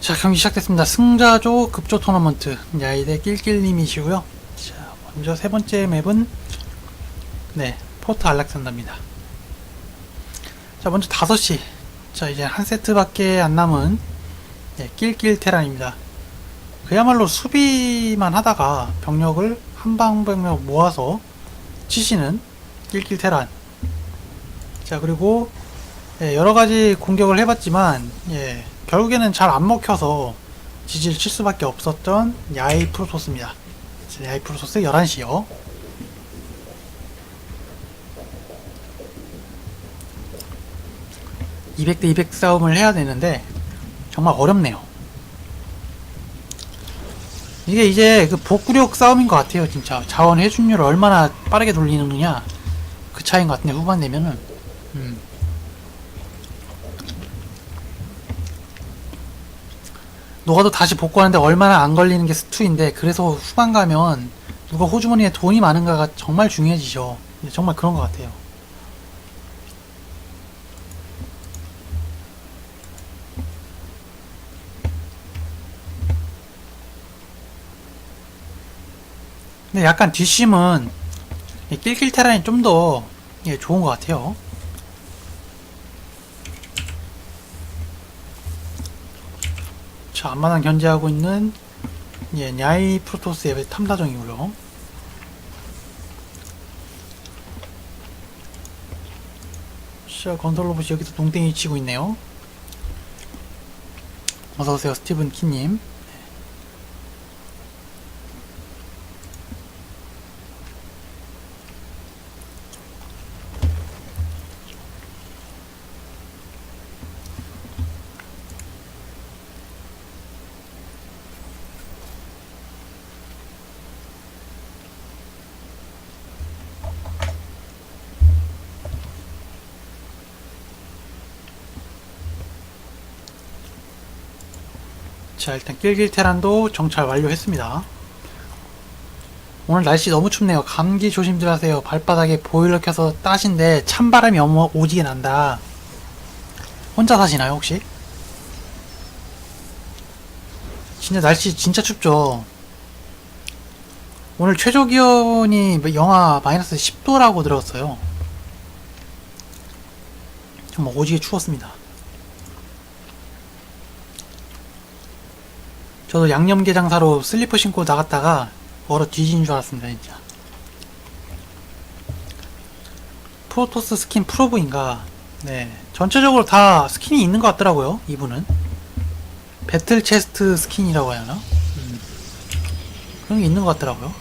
자 경기 시작됐습니다. 승자조 급조 토너먼트 야이대 낄낄님이시고요. 자 먼저 세 번째 맵은 네 포트 알렉산더입니다. 자 먼저 5시 자 이제 한 세트밖에 안 남은 네, 낄낄 테란입니다. 그야말로 수비만 하다가 병력을 한방 병력 모아서 치시는 낄낄 테란. 자 그리고 예, 여러 가지 공격을 해봤지만 예, 결국에는 잘 안 먹혀서 지지를 칠 수밖에 없었던 야이 프로토스입니다. 자, 야이 프로토스 11시요. (200대 200) 싸움을 해야 되는데 정말 어렵네요. 이게 이제 그 복구력 싸움인 것 같아요, 진짜. 자원 회준율을 얼마나 빠르게 돌리느냐, 그 차이인 것 같은데, 후반 되면은. 음. 녹아도 다시 복구하는데 얼마나 안 걸리는 게 스투인데, 그래서 후반 가면 누가 호주머니에 돈이 많은가가 정말 중요해지죠. 네, 정말 그런 것 같아요. 근데 약간 뒷심은 이 낄낄 테란이 좀더 예, 좋은 것 같아요. 자, 앞마당 견제하고 있는 예, 냐이 프로토스의 탐사정이고요. 자, 건설 로봇이 여기서 동땡이 치고 있네요. 어서오세요, 스티븐 키님. 자 일단 낄낄 테란도 정찰 완료했습니다. 오늘 날씨 너무 춥네요. 감기 조심들 하세요. 발바닥에 보일러 켜서 따신데 찬바람이 어머 오지게 난다. 혼자 사시나요 혹시? 진짜 날씨 진짜 춥죠? 오늘 최저 기온이 영하 마이너스 10도라고 들었어요. 정말 오지게 추웠습니다 저도 양념게장 사러 슬리퍼 신고 나갔다가 얼어 뒤진 줄 알았습니다 진짜. 프로토스 스킨 프로브인가? 네. 전체적으로 다 스킨이 있는 것 같더라고요 이분은. 배틀 체스트 스킨이라고 해야 하나? 음. 그런 게 있는 것 같더라고요.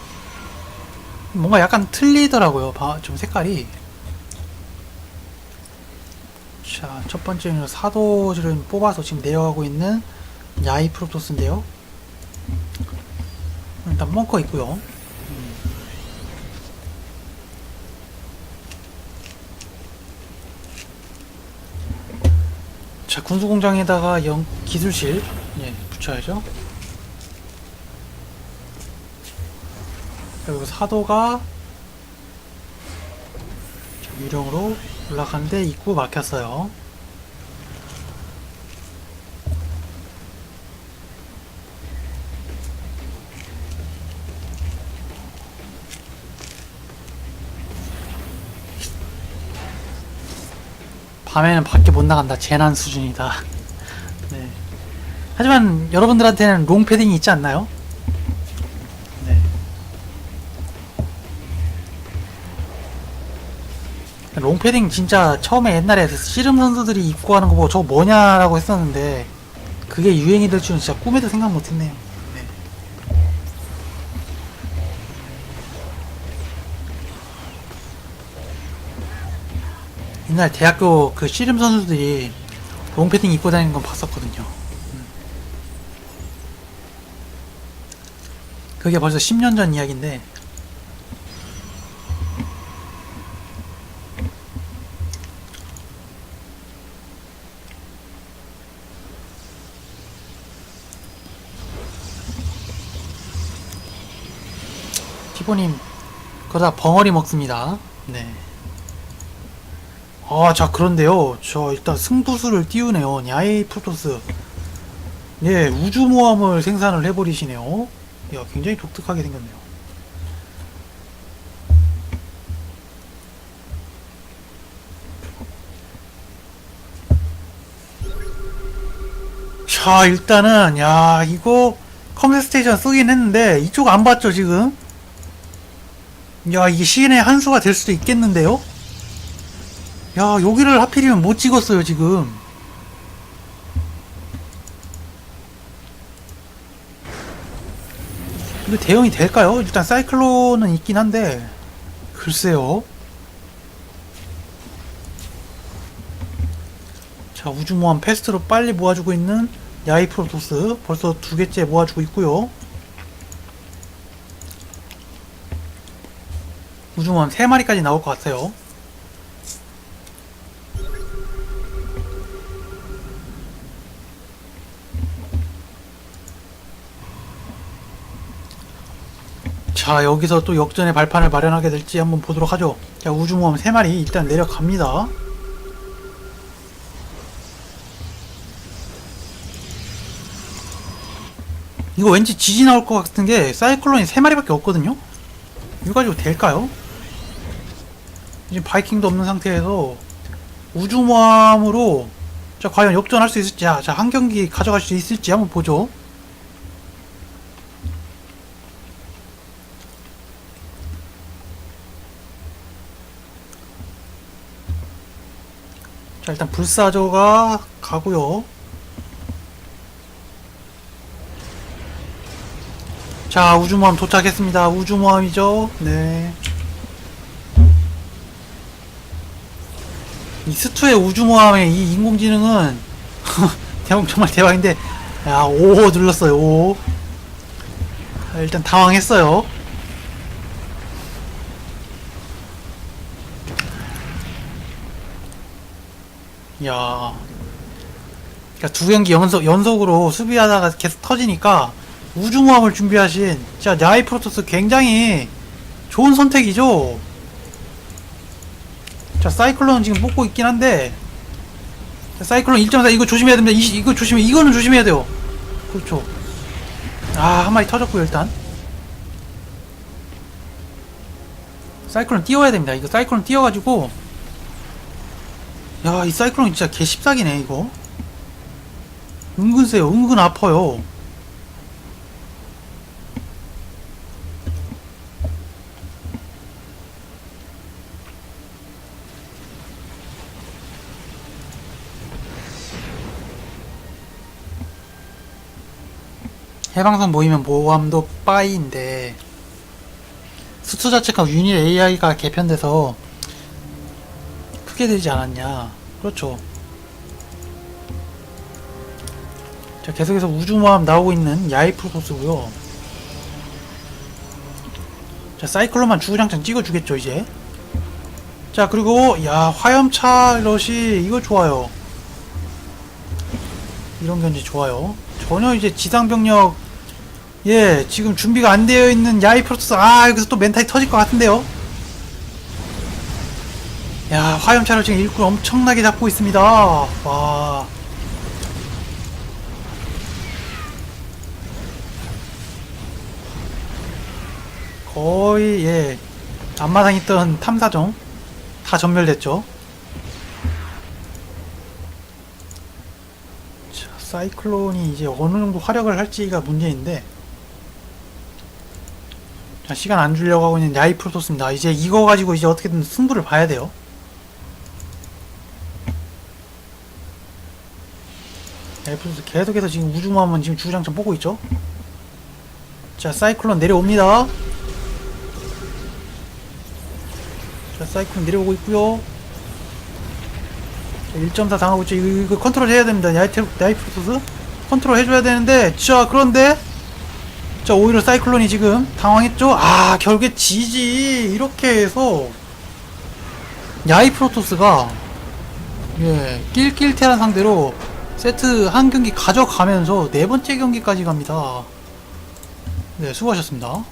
뭔가 약간 틀리더라고요 봐- 좀 색깔이. 자 첫 번째는 사도를 뽑아서 지금 내려가고 있는 야이 프로토스인데요 일단 벙커 있고요. 자 군수공장에다가 영 기술실 예 붙여야죠. 그리고 사도가 유령으로 올라가는데 입구 막혔어요. 밤에는 밖에 못 나간다. 재난 수준이다. 네. 하지만 여러분들한테는 롱 패딩이 있지 않나요? 네. 롱 패딩 진짜 처음에 옛날에 씨름 선수들이 입고 하는 거 보고 저거 뭐냐라고 했었는데 그게 유행이 될 줄은 진짜 꿈에도 생각 못 했네요. 옛날 대학교 그 씨름 선수들이 롱 패딩 입고 다니는 건 봤었거든요. 음. 그게 벌써 10년 전 이야기인데 티보님 그러다 벙어리 먹습니다. 네. 아, 자, 그런데요. 저 일단 승부수를 띄우네요. 야이 프로토스. 예, 우주모함을 생산을 해버리시네요. 야, 굉장히 독특하게 생겼네요. 자, 일단은, 야, 이거, 컴퓨터 스테이션 쓰긴 했는데, 이쪽 안 봤죠, 지금? 야, 이게 시인의 한 수가 될 수도 있겠는데요? 야, 여기를 하필이면 못 찍었어요, 지금. 근데 대응이 될까요? 일단 사이클론은 있긴 한데. 글쎄요. 자 우주모함 패스트로 빨리 모아주고 있는 야이 프로토스. 벌써 두 개째 모아주고 있고요. 우주모함 세 마리까지 나올 것 같아요 자 여기서 또 역전의 발판을 마련하게 될지 한번 보도록 하죠. 자 우주모함 3마리 일단 내려갑니다. 이거 왠지 지지 나올 것 같은 게 사이클론이 3마리밖에 없거든요? 이거 가지고 될까요? 지금 바이킹도 없는 상태에서 우주모함으로 자 과연 역전할 수 있을지 자, 자, 한 경기 가져갈 수 있을지 한번 보죠 자 일단 불사조가 가고요. 자 우주모함 도착했습니다. 우주모함이죠? 네. 이 스투의 우주모함의 이 인공지능은 대박 정말 대박인데 야5 눌렀어요 5 일단 당황했어요 야. 그러니까 두 경기 연속, 연속으로 수비하다가 계속 터지니까 우주모함을 준비하신 자 야이 프로토스 굉장히 좋은 선택이죠. 자 사이클론 지금 뽑고 있긴 한데 자, 사이클론 1.4 이거 조심해야 됩니다. 이, 이거 조심해 이거는 조심해야 돼요. 그렇죠. 아한 마리 터졌고요 일단. 사이클론 띄워야 됩니다. 이거 사이클론 띄워가지고 야 이 사이클론 진짜 개십사기네 이거. 은근 세요. 은근 아파요. 해방선 모이면 모함도 빠이인데 수트 자체가 유닛 AI가 개편돼서 크게 되지 않았냐. 그렇죠. 자 계속해서 우주모함 나오고 있는 야이 프로토스고요. 자 사이클론만 주구장창 찍어주겠죠 이제. 자 그리고 야 화염차 러시 이거 좋아요. 이런 견지 좋아요. 전혀 이제 지상병력 예 지금 준비가 안 되어 있는 야이 프로토스 아 여기서 또 멘탈이 터질 것 같은데요 야 화염차를 지금 일꾼 엄청나게 잡고 있습니다. 와. 거의 예. 앞마당 있던 탐사정 다 전멸됐죠? 자, 사이클론이 이제 어느 정도 활약을 할지가 문제인데. 자, 시간 안 주려고 하고 있는 야이 프로토스입니다. 이제 이거 가지고 이제 어떻게든 승부를 봐야 돼요. 프로토스 계속해서 지금 우주모함은 지금 주장창 보고 있죠. 자, 사이클론 내려옵니다. 자, 사이클론 내려오고 있고요. 1.4 당하고 있죠. 이거, 이거 컨트롤 해야 됩니다. 프로토스 컨트롤 해줘야 되는데, 자, 그런데 자 오히려 사이클론이 지금 당황했죠? 아 결국에 지지 이렇게 해서 야이 프로토스가 예 낄낄테란 상대로 세트 한 경기 가져가면서 네 번째 경기까지 갑니다. 네 수고하셨습니다